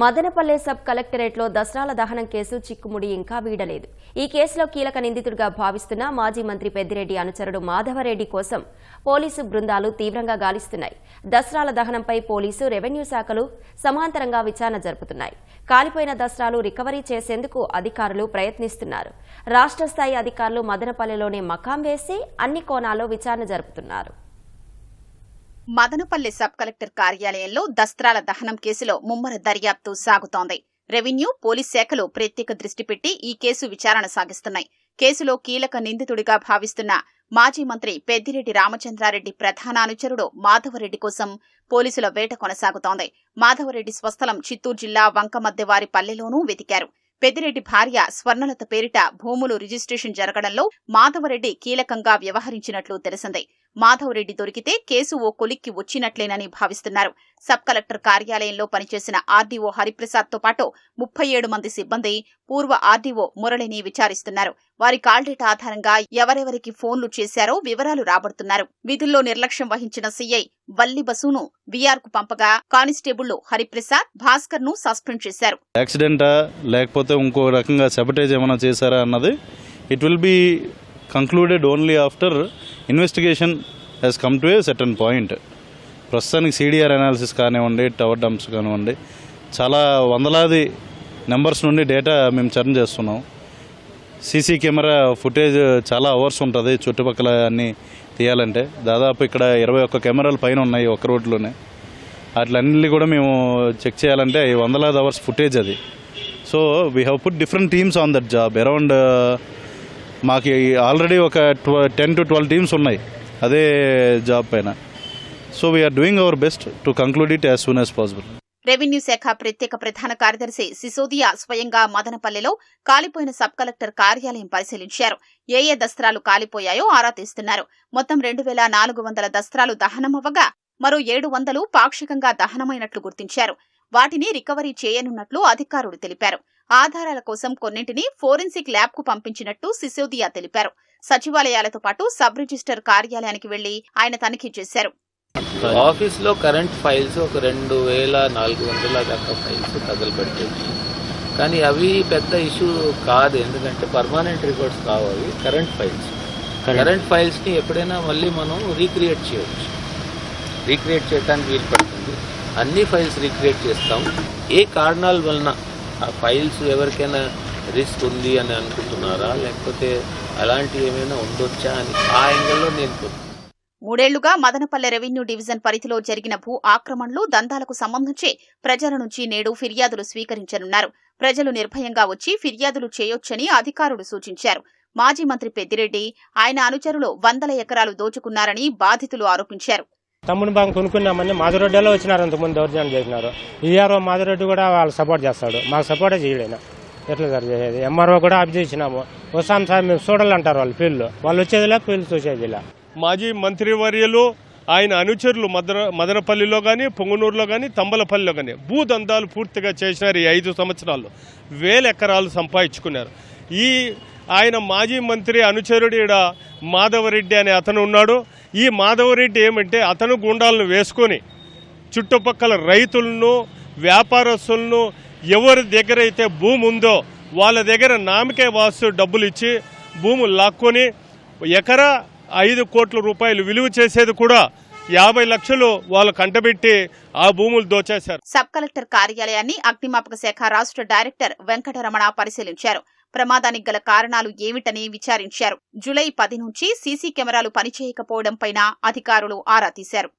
Madanapalle sub కలెక్టరేట్లో దసరాల దహనం case చిక్కుముడి ఇంకా వీడలేదు. ఈ కేసులో కీలక నిందితుడిగా భావిస్తున్న మాజీ మంత్రి పెద్దిరెడ్డి అనుచరుడు మాధవరెడ్డి కోసం పోలీసు బృందాలు తీవ్రంగా గాలిస్తున్నాయి. దసరాల దహనంపై పోలీసు రెవెన్యూ శాఖలు సమాంతరంగా విచారణ జరుపుతున్నాయి. కాలిపోయిన దసరాలు రికవరీ చేసేందుకు అధికారులు ప్రయత్నిస్తున్నారు. రాష్ట్ర స్థాయి అధికారులు మదనపల్లెలోనే మకాం వేసి అన్ని కోణాల్లో విచారణ జరుపుతున్నారు. మదనపల్లి సబ్ కలెక్టర్ కార్యాలయంలో దస్త్రాల దహనం కేసులో ముమ్మర దర్యాప్తు సాగుతోంది. రెవెన్యూ పోలీస్ శాఖలు ప్రత్యేక దృష్టి పెట్టి ఈ కేసు విచారణ సాగిస్తున్నాయి. కేసులో కీలక నిందితుడిగా భావిస్తున్న మాజీ మంత్రి పెద్దిరెడ్డి రామచంద్రారెడ్డి ప్రధాన అనుచరుడు మాధవరెడ్డి కోసం పోలీసుల వేట కొనసాగుతోంది. మాధవరెడ్డి స్వస్థలం చిత్తూరు జిల్లా వంకమద్దెవారి పల్లెలోనూ వెతికారు. పెద్దిరెడ్డి భార్య స్వర్ణలత పేరిట భూములు రిజిస్ట్రేషన్ జరగడంలో మాధవరెడ్డి కీలకంగా వ్యవహరించినట్లు తెలిసింది. మాధవరెడ్డి దొరికితే కేసు ఓ కొలిక్కి వచ్చినట్లేనని భావిస్తున్నారు. సబ్ కలెక్టర్ కార్యాలయంలో పనిచేసిన ఆర్డీఓ హరిప్రసాద్తో పాటు ముప్పై ఏడు మంది సిబ్బంది పూర్వ ఆర్డీఓ మురళిని విచారిస్తున్నారు. వారి కాల్ డేటా ఆధారంగా ఎవరెవరికి ఫోన్లు చేశారో వివరాలు రాబడుతున్నారు. విధుల్లో నిర్లక్ష్యం వహించిన సీఐ వల్లి బసును కు పంపగా కానిస్టేబుళ్ళు హరిప్రసాద్ భాస్కర్ను సస్పెండ్ చేశారు. యాక్సిడెంటా లేకపోతే ఇంకో రకంగా సెబటేజ్ ఏమైనా చేశారా అన్నది it will be concluded only after investigation has come to a certain point ప్రస్తుతానికి సీడీఆర్ అనాలిసిస్ కానివ్వండి టవర్ డంప్స్ కానివ్వండి చాలా వందలాది నెంబర్స్ నుండి డేటా మేము చర్న్ చేస్తున్నాం. సీసీ కెమెరా ఫుటేజ్ చాలా అవర్స్ ఉంటుంది చుట్టుపక్కల అన్నీ తీయాలంటే. దాదాపు ఇక్కడ ఇరవై ఒక్క కెమెరాలు పైన ఉన్నాయి ఒక రోడ్లోనే వాటిలన్నీ కూడా మేము చెక్ చేయాలంటే వందలాది అవర్స్ ఫుటేజ్ అది. So we have put different teams on that job around మాకు ఆల్రెడీ ఒక ట్వ టెన్ టు ట్వెల్వ్ టీమ్స్ ఉన్నాయి. అదే జాబ్ పైన. So we're doing our best to conclude it as soon as possible revenue శాఖ ప్రత్యేక ప్రధాన కార్యదర్శి సిసోదియా స్వయంగా మదనపల్లెలో కాలిపోయిన సబ్ కలెక్టర్ కార్యాలయం పరిశీలించారు. ఏ ఏ దస్త్రాలు కాలిపోయాయో ఆరా తీస్తున్నారు. మొత్తం రెండు వేల నాలుగు వందల దస్త్రాలు దహనమవ్వగా మరో ఏడు వందలు పాక్షికంగా దహనమైనట్లు గుర్తించారు. వాటిని రికవరీ చేయనున్నట్లు అధికారులు తెలిపారు. ఆధారాల కోసం కొన్నింటిని ఫోరెన్సిక్ ల్యాబ్కు పంపించినట్టు సిసోదియా తెలిపారు. సచివాలయాలతో పాటు సబ్ రిజిస్టర్ కార్యాలయానికి వెళ్ళి ఆయన తనిఖీ చేశారు. ఆఫీస్లో కరెంట్ ఫైల్స్ ఒక రెండు వేల నాలుగు వందల దాకా ఫైల్స్ తగలబెట్టేవి. కానీ అవి పెద్ద ఇష్యూ కాదు. ఎందుకంటే పర్మనెంట్ రికార్డ్స్ కావాలి కరెంట్ ఫైల్స్. కరెంట్. ఫైల్స్ని ఎప్పుడైనా మళ్ళీ మనం రీక్రియేట్ చేయవచ్చు రీక్రియేట్ చేయడానికి వీలు పడుతుంది. అన్ని ఫైల్స్ రీక్రియేట్ చేస్తాం. ఏ కారణాల వలన ఆ ఫైల్స్ ఎవరికైనా రిస్క్ ఉంది అని అనుకుంటున్నారా? లేకపోతే అలాంటివి ఏమైనా ఉండొచ్చా అని? ఆ యాంగిల్లో నేను మూడేళ్ళుగా మదనపల్లె రెవెన్యూ డివిజన్ పరిధిలో జరిగిన భూ ఆక్రమణలు దందాలకు సంబంధించి ప్రజల నుంచి నేడు ఫిర్యాదులు స్వీకరించనున్నారు. ప్రజలు నిర్భయంగా వచ్చి ఫిర్యాదులు చేయొచ్చని అధికారులు సూచించారు. మాజీ మంత్రి పెద్దిరెడ్డి ఆయన అనుచరులు వందల ఎకరాలు దోచుకున్నారని బాధితులు ఆరోపించారు. తమ్ముని బాగా కొనుక్కున్నామని మాధురెడ్డిలో వచ్చినారు అంతకుముందు దౌర్జన్యం చేసినారు. ఈఆర్ఓ మాధురెడ్డి కూడా వాళ్ళు సపోర్ట్ చేస్తాడు. మాకు సపోర్టే చేయలేను. ఎట్లా సార్ చేసేది? ఎంఆర్ఓ కూడా అప్ చేసినాము. వస్తాం సార్ మేము చూడాలంటారు వాళ్ళు ఫీల్డ్లో వాళ్ళు వచ్చేదిలా ఫీల్డ్ చూసేదిలా మాజీ మంత్రివర్యులు ఆయన అనుచరులు మదన మదనపల్లిలో కానీ పొంగునూరులో కానీ తంబలపల్లిలో కానీ భూదందాలు పూర్తిగా చేసినారు ఈ ఐదు సంవత్సరాల్లో. వేల ఎకరాలు సంపాదించుకున్నారు. ఈ ఆయన మాజీ మంత్రి అనుచరుడు ఈడ మాధవరెడ్డి అనే అతను ఉన్నాడు. ఈ మాధవరెడ్డి ఏమంటే అతను గుండాలను వేసుకొని చుట్టుపక్కల రైతులను వ్యాపారస్తులను ఎవరి దగ్గర అయితే భూమి ఉందో వాళ్ళ దగ్గర నామకే వాస్తు డబ్బులు ఇచ్చి భూములు లాక్కొని ఎకరా ఐదు కోట్ల రూపాయలు విలువ చేసేది కూడా యాభై లక్షలు వాళ్ళు కంటబెట్టి ఆ భూములు దోచేశారు. సబ్ కలెక్టర్ కార్యాలయాన్ని అగ్నిమాపక శాఖ రాష్ట్ర డైరెక్టర్ వెంకటరమణ పరిశీలించారు. ప్రమాదానికి గల కారణాలు ఏమిటని విచారించారు. జులై పది నుంచి సీసీ కెమెరాలు పనిచేయకపోవడంపైన అధికారులు ఆరా తీశారు.